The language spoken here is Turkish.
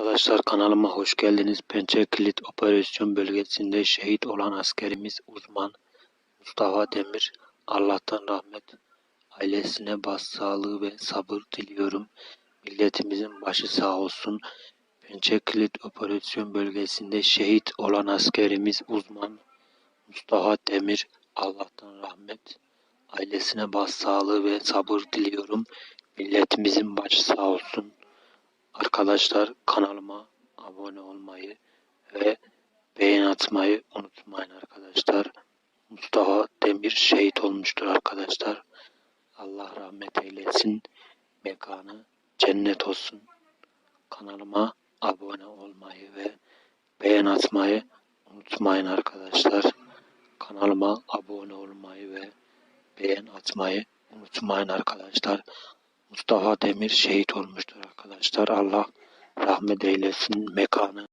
Arkadaşlar kanalıma hoş geldiniz. Pençe Kilit Operasyon Bölgesi'nde şehit olan askerimiz uzman Mustafa Demir. Allah'tan rahmet, ailesine başsağlığı ve sabır diliyorum. Milletimizin başı sağ olsun. Pençe Kilit Operasyon Bölgesi'nde şehit olan askerimiz uzman Mustafa Demir. Allah'tan rahmet, ailesine başsağlığı ve sabır diliyorum. Milletimizin başı sağ olsun. Arkadaşlar kanalıma abone olmayı ve beğen atmayı unutmayın arkadaşlar. Mustafa Demir şehit olmuştur arkadaşlar. Allah rahmet eylesin. Mekanı cennet olsun. Kanalıma abone olmayı ve beğen atmayı unutmayın arkadaşlar. Kanalıma abone olmayı ve beğen atmayı unutmayın arkadaşlar. Mustafa Demir şehit olmuştur arkadaşlar. Allah rahmet eylesin mekanı.